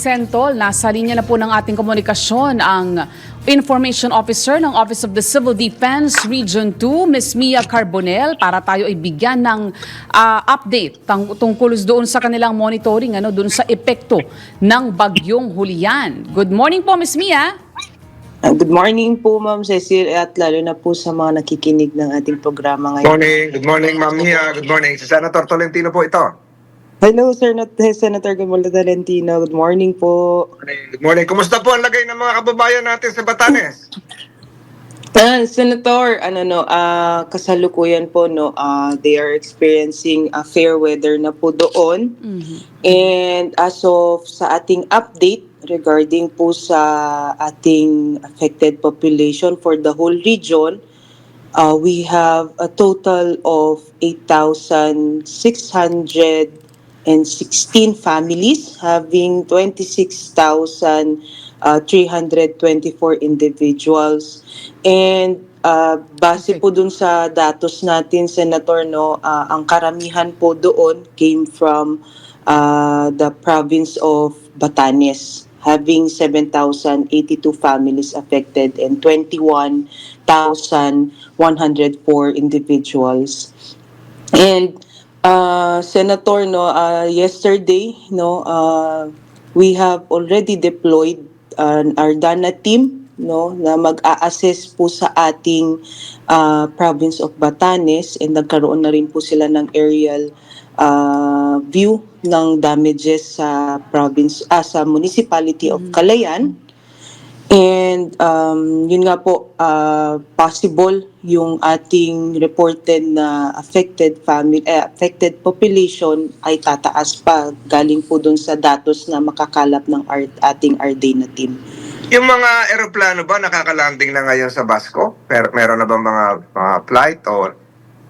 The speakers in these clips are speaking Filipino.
Sentol, nasa linya na po ng ating komunikasyon ang Information Officer ng Office of the Civil Defense Region 2, Ms. Mia Carbonel, para tayo ay bigyan ng ah, update tang, tungkol doon sa kanilang monitoring, ano, doon sa epekto ng bagyong Julian. Good morning po, Ms. Mia. Ah, Good morning po, Ma'am Cecil, at lalo na po sa mga nakikinig ng ating programa Good ngayon. morning. Good morning, Ma'am Mia. Good morning. Si Senator Tolentino po ito. Hello, Sir Nat- Senator Gamolo Talentino. Good morning po. Good morning. Good morning. Kumusta po ang lagay ng mga kababayan natin sa Batanes? Ah, Senator, ano no, ah, kasalukuyan po no, ah, they are experiencing a fair weather na po doon. And as of sa ating update regarding po sa ating affected population for the whole region, uh, we have a total of 8,616 families having 26,324 individuals. And uh, base po dun sa datos natin, Senator, no, uh, ang karamihan po doon came from uh, the province of Batanes having 7,082 families affected and 21,104 individuals. And uh, Senator, no, uh, yesterday, no, uh, we have already deployed uh, our DANA team, no, na mag-a-assess po sa ating uh, province of Batanes and nagkaroon na rin po sila ng aerial uh, view ng damages sa province ah, sa municipality of Calayan. And um, yun nga po, uh, possible yung ating reported na affected family, eh, affected population ay tataas pa galing po dun sa datos na makakalap ng art, ating RDA na team. Yung mga eroplano ba nakakalanding na ngayon sa Basco? Pero meron na ba mga, mga flight o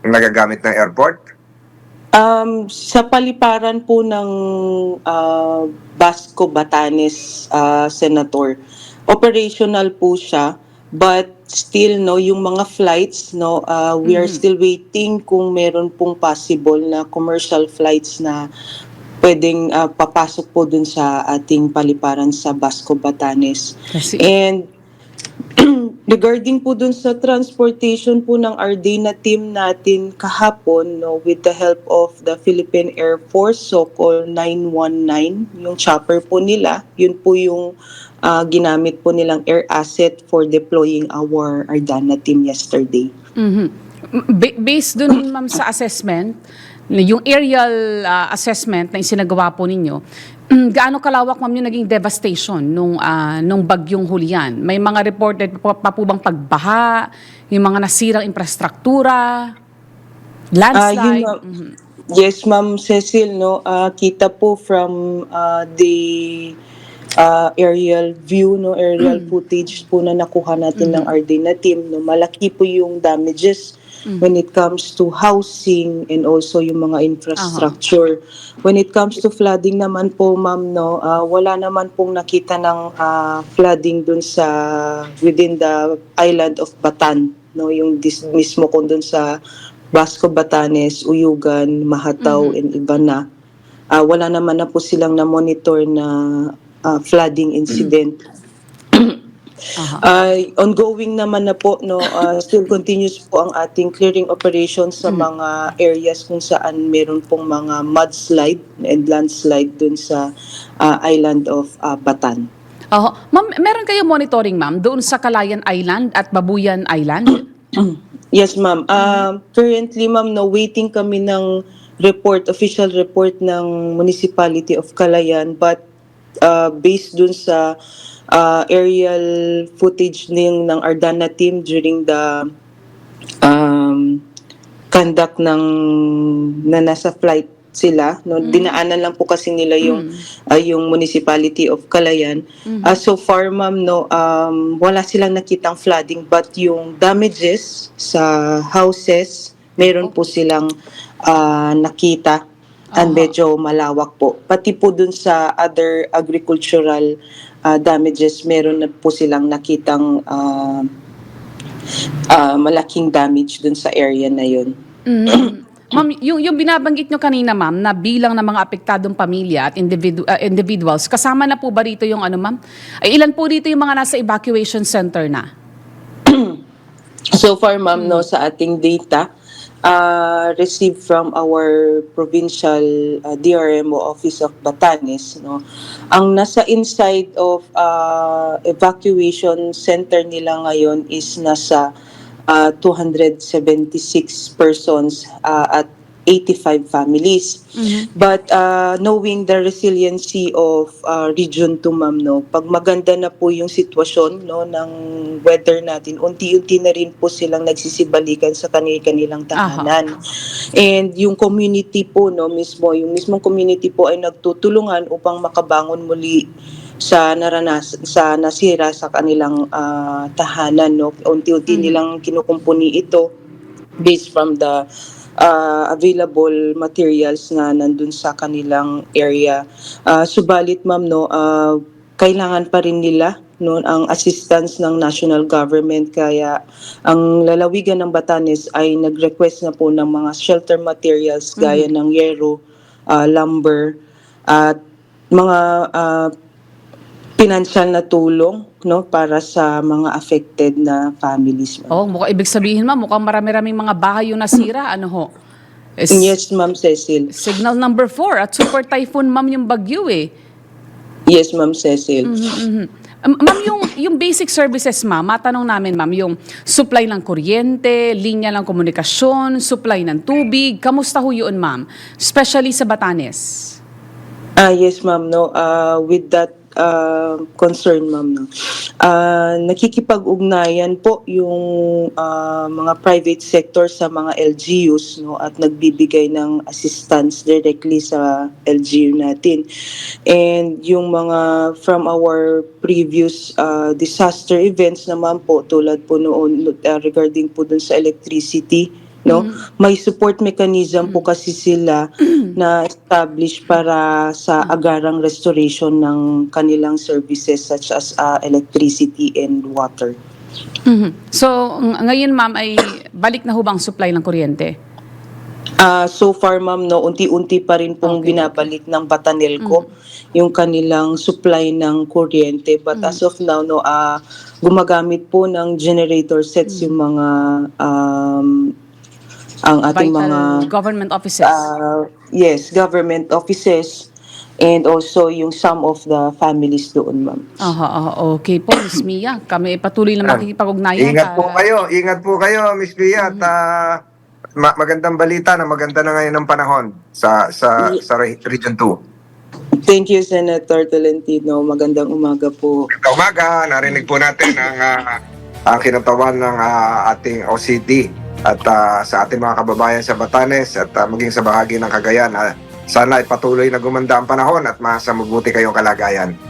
nagagamit ng airport? Um, sa paliparan po ng uh, Basco Batanes uh, Senator, operational po siya but still no yung mga flights no uh, we are still waiting kung meron pong possible na commercial flights na pwedeng uh, papasok po dun sa ating paliparan sa Basco Batanes. And regarding po dun sa transportation po ng RD na team natin kahapon no, with the help of the Philippine Air Force, so-called 919, yung chopper po nila, yun po yung ah, ginamit po nilang air asset for deploying our Ardana team yesterday. Mhm. Ba- based dun, ma'am, sa assessment, yung aerial ah, assessment na isinagawa po ninyo, gaano kalawak, ma'am, yung naging devastation nung, ah, nung bagyong Julian? May mga reported pa, pa po bang pagbaha, yung mga nasirang infrastruktura, landslide? Ah, yun nga. Mhm. Yes, Ma'am Cecil, no, ah, kita po from ah, the ah, aerial view, no, aerial footage po na nakuha natin ng RD na team, no, malaki po yung damages when it comes to housing and also yung mga infrastructure. When it comes to flooding naman po, Ma'am, no, ah, wala naman pong nakita ng ah, flooding dun sa within the island of Batan, no, yung dis, mismo kung dun sa Basco Batanes, Uyugan, Mahataw, and iba na. Ah, wala naman na po silang na-monitor na ah, flooding incident. Aha. Ay ongoing naman na po, no, ah, still continuous po ang ating clearing operations sa mga areas kung saan meron pong mga mudslide and landslide dun sa ah, island of ah, Batan. Oho. Ma'am, meron kayo monitoring, ma'am, doon sa Calayan Island at Babuyan Island? Yes, ma'am. Um, currently, ma'am, no, waiting kami ng report, official report ng Municipality of Calayan, but uh, based dun sa uh, aerial footage ng, ng Ardana team during the um, conduct ng na nasa flight sila no? Dinaanan lang po kasi nila yung ah, yung municipality of Calayan. Ah, so far ma'am no um, wala silang nakitang flooding but yung damages sa houses meron po silang ah, nakita and medyo malawak po pati po dun sa other agricultural ah, damages meron na po silang nakitang ah, ah, malaking damage dun sa area na yun Mhm. Ma'am, yung, yung binabanggit nyo kanina, ma'am, na bilang ng mga apektadong pamilya at individu- uh, individuals, kasama na po ba rito yung ano, ma'am? Ay, ilan po dito yung mga nasa evacuation center na? So far, ma'am, no, sa ating data, uh, received from our provincial uh, DRMO Office of Batanes, no, ang nasa inside of uh, evacuation center nila ngayon is nasa uh, 276 persons uh, at 85 families. But uh, knowing the resiliency of uh, Region 2, ma'am, no, pag maganda na po yung sitwasyon no, ng weather natin, unti-unti na rin po silang nagsisibalikan sa kanilang tahanan. And yung community po, no, mismo, yung mismong community po ay nagtutulungan upang makabangon muli sa naranas sa nasira sa kanilang ah, tahanan no unti-unti nilang kinukumpuni ito based from the uh, available materials na nandun sa kanilang area. Uh, subalit ma'am no, uh, kailangan pa rin nila no ang assistance ng national government kaya ang lalawigan ng Batanes ay nag-request na po ng mga shelter materials gaya ng yero, uh, lumber at mga uh, financial na tulong no para sa mga affected na families. ma'am. Oh, mukha, ibig sabihin, ma'am, mukhang marami-raming mga bahay yung nasira. Ano ho? Is- Yes, Ma'am Cecil. Signal number four at super typhoon, ma'am, yung bagyo eh. Yes, Ma'am Cecil. Mhm. Um, Ma'am, yung, yung basic services, ma'am, matanong namin, ma'am, yung supply ng kuryente, linya ng komunikasyon, supply ng tubig, kamusta ho yun, ma'am? Especially sa Batanes. Ah, yes, ma'am. No, uh, with that uh, concern, ma'am. No, uh, nakikipag-ugnayan po yung uh, mga private sector sa mga LGUs no, at nagbibigay ng assistance directly sa LGU natin. And yung mga from our previous uh, disaster events naman po, tulad po noon uh, regarding po dun sa electricity, no? May support mechanism po kasi sila na establish para sa agarang restoration ng kanilang services such as uh, electricity and water. Mhm. So, ng- ngayon, ma'am, ay balik na ho bang supply ng kuryente? Ah, so far ma'am no unti-unti pa rin pong Okay, binabalik ng Batanelco yung kanilang supply ng kuryente. But as of now no ah gumagamit po ng generator sets yung mga um, ang ating Vital mga government offices. uh, yes, government offices and also yung some of the families doon, ma'am. Aha, aha, okay po, Miss Mia. Kami patuloy na makikipag-ugnayan. Ingat po kayo, ingat po kayo, Miss Pia, at ah, ma- magandang balita na maganda na ngayon ng panahon sa sa sa re- Region 2. Thank you, Senator Tolentino. Magandang umaga po. Sa umaga, narinig po natin ang ah, ang kinatawan ng ah, ating OCD at ah, sa ating mga kababayan sa Batanes at ah, maging sa bahagi ng Cagayan. ah, sana ay patuloy na gumanda ang panahon at masa mabuti kayong kalagayan.